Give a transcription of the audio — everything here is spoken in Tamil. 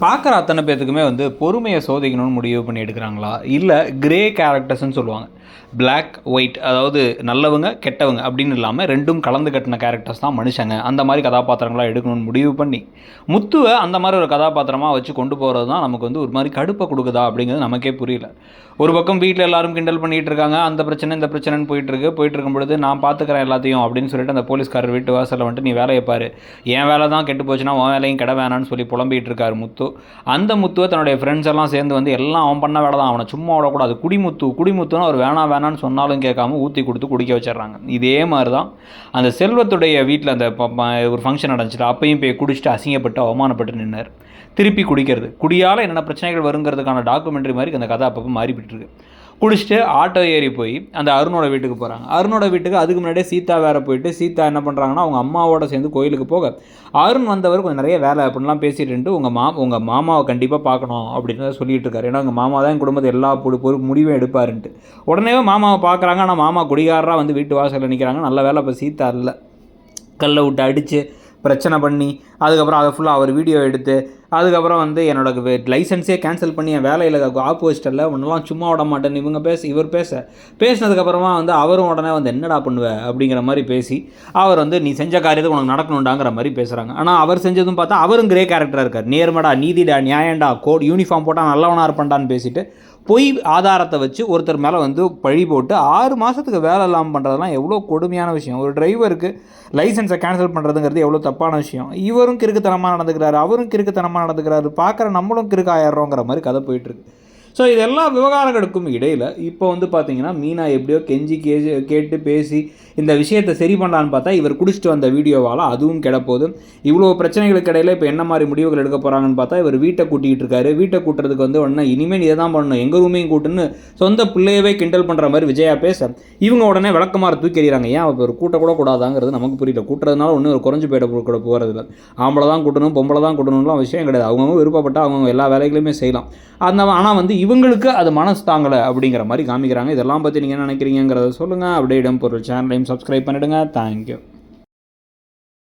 பார்க்குற அத்தனை பேத்துக்குமே வந்து பொறுமையை சோதிக்கணும்னு முடிவு பண்ணி எடுக்கிறாங்களா? இல்லை கிரே கேரக்டர்ஸ்னு சொல்லுவாங்க. பிளாக் ஒயிட் அதாவது நல்லவங்க கெட்டவங்க அப்படின்னு இல்லாமல் ரெண்டும் கலந்து கட்டின கேரக்டர்ஸ் தான் மனுஷங்க. அந்த மாதிரி கதாபாத்திரங்களாக எடுக்கணும்னு முடிவு பண்ணி. முத்துவை அந்த மாதிரி ஒரு கதாபாத்திரமாக வச்சு கொண்டு போகிறது தான் நமக்கு வந்து ஒரு மாதிரி கடுப்பை கொடுக்குதா அப்படிங்கிறது நமக்கே புரியல. ஒரு பக்கம் வீட்டில் எல்லாரும் கிண்டல் பண்ணிகிட்டு இருக்காங்க. அந்த பிரச்சனை இந்த பிரச்சனைன்னு போயிட்டுருக்கு போயிட்டு இருக்கும் பொழுது நான் பார்த்துக்கிறேன் எல்லாத்தையும் அப்படின்னு சொல்லிட்டு அந்த போலீஸ்காரர் வீட்டு வாசலில் வந்துட்டு நீ வேலையை பாரு. என் வேலை தான் கெட்டு போச்சுன்னா உன் வேலையும் கிட வேணான்னு சொல்லி புலம்பிட்டு இருக்காரு முத்து. அந்த முத்துவை தன்னுடைய ஃப்ரெண்ட்ஸ் எல்லாம் சேர்ந்து வந்து எல்லாம் அவன் பண்ண வேலை தான். அவனை சும்மா விடக்கூடாது. குடிமுத்து குடிமுத்துன்னு அவர் வேணும் வேணான்னு சொன்னாலும் கேட்காம ஊற்றி கொடுத்து குடிக்க வச்சிடுறாங்க. இதே மாதிரி தான் அந்த செல்வத்துடைய வீட்டில் அந்த ஒரு ஃபங்க்ஷன் நடந்துச்சுட்டு அப்பையும் போய் குடிச்சிட்டு அசிங்கப்பட்டு அவமானப்பட்டு நின்னார். திருப்பி குடிக்கிறது. குடியால் என்னென்ன பிரச்சனைகள் வருங்கிறதுக்கான டாக்குமெண்ட்ரி மாதிரி அந்த கதை அப்பப்போ மாறிவிட்டுருக்கு குடிச்சிட்டு ஆட்டோ ஏறி போய் அந்த அருணோட வீட்டுக்கு போகிறாங்க அருணோட வீட்டுக்கு அதுக்கு முன்னாடியே சீதா வேறு போயிட்டு சீதா என்ன பண்ணுறாங்கன்னா அவங்க அம்மாவோட சேர்ந்து கோயிலுக்கு போக. அருண் வந்தவர் கொஞ்சம் நிறைய வேலை அப்படின்லாம் பேசிட்டு உங்கள் மா உங்கள் மாமாவை கண்டிப்பாக பார்க்கணும் அப்படின்னு சொல்லிட்டு இருக்காரு. ஏன்னா உங்கள் மாமா தான் என் குடும்பத்தை எல்லா பொறு பொறு முடிவும் எடுப்பாருன்ட்டு. உடனே மாமாவை பார்க்குறாங்க. ஆனால் மாமா குடிகாரராக வந்து வீட்டு வாசலில் நிற்கிறாங்க நல்ல வேலை இப்போ சீதா இல்லை. கல்லை விட்டு அடித்து பிரச்சனை பண்ணி அதுக்கப்புறம் அதை ஃபுல்லாக அவர் வீடியோ எடுத்து அதுக்கப்புறம் வந்து என்னோட லைசன்ஸே கேன்சல் பண்ணி என் வேலையில் ஆப்போசிட்டில் ஒன்றெல்லாம் சும்மா விட மாட்டேன்னு இவங்க பேச இவர் பேச பேசினதுக்கப்புறமா வந்து அவரும் உடனே வந்து என்னடா பண்ணுவ? அப்படிங்கிற மாதிரி பேசி அவர் வந்து நீ செஞ்ச காரியத்தை உனக்கு நடக்கணுண்டாங்கிற மாதிரி பேசுகிறாங்க ஆனால் அவர் செஞ்சதும் பார்த்தா அவரும் கிரே கேரக்டராக இருக்கார். நேர்மடா நீதிடா நியாயண்டா கோட் யூனிஃபார்ம் போட்டால் நல்லவனாக இருப்பான்டான்னு பேசிட்டு பொய் ஆதாரத்தை வச்சு ஒருத்தர் மேலே வந்து பழி போட்டு ஆறு மாதத்துக்கு வேலை இல்லாமல் பண்ணுறதெல்லாம் எவ்வளோ கொடுமையான விஷயம். ஒரு டிரைவருக்கு லைசன்ஸை கேன்சல் பண்ணுறதுங்கிறது எவ்வளோ தப்பான விஷயம். இவரும் கிறுக்குத்தனமாக நடந்துக்கிறாரு. அவரும் கிறுக்குத்தனமாக நடந்துக்கிறாரு. பார்க்குற நம்மளும் கிறுக்கு ஆயிடுறோங்கிற மாதிரி கதை போயிட்டுருக்கு ஸோ இது எல்லா விவகாரங்களுக்கும் இடையில் இப்போ வந்து பார்த்தீங்கன்னா மீனா எப்படியோ கெஞ்சி கே கேட்டு பேசி இந்த விஷயத்தை சரி பண்ணலான்னு பார்த்தா இவர் குடிச்சிட்டு வந்த வீடியோவால் அதுவும் கிடப்போதும் இவ்வளோ பிரச்சனைகளுக்கு இடையில இப்போ என்ன மாதிரி முடிவுகள் எடுக்க போகிறாங்கன்னு பார்த்தா இவர் வீட்டை கூட்டிகிட்டு இருக்காரு. வீட்டை கூட்டுறதுக்கு வந்து உடனே இனிமேல் இதை தான் பண்ணணும் எங்கள் ரூமையும் கூட்டுன்னு சொந்த பிள்ளையவே கிண்டல் பண்ணுற மாதிரி விஜயா பேச இவங்க உடனே விளக்கமாறு தூக்கி எறிகிறாங்க. ஏன் அவர் கூட்ட கூட கூடாதாங்கிறது நமக்கு புரியல. கூட்டுறதுனால ஒன்றும் ஒரு குறைஞ்சு போயிட போ- கூட போகிறதில்ல ஆம்பளை தான் கூட்டணும் பொம்பளை தான் கூட்டணும்லாம் விஷயம் கிடையாது. அவங்கவுங்க விருப்பப்பட்டு அவங்கவுங்க எல்லா வேலைகளையுமே செய்யலாம். அந்த ஆனால் வந்து இவங்களுக்கு அது மனசு தாங்கலை அப்படிங்கிற மாதிரி காமிக்கிறாங்க. இதெல்லாம் பற்றி நீங்கள் என்ன நினைக்கிறீங்கிறத சொல்லுங்கள் அப்படியே இடம் பொருள் சேனலையும் சப்ஸ்கிரைப் பண்ணிவிடுங்க தேங்க்யூ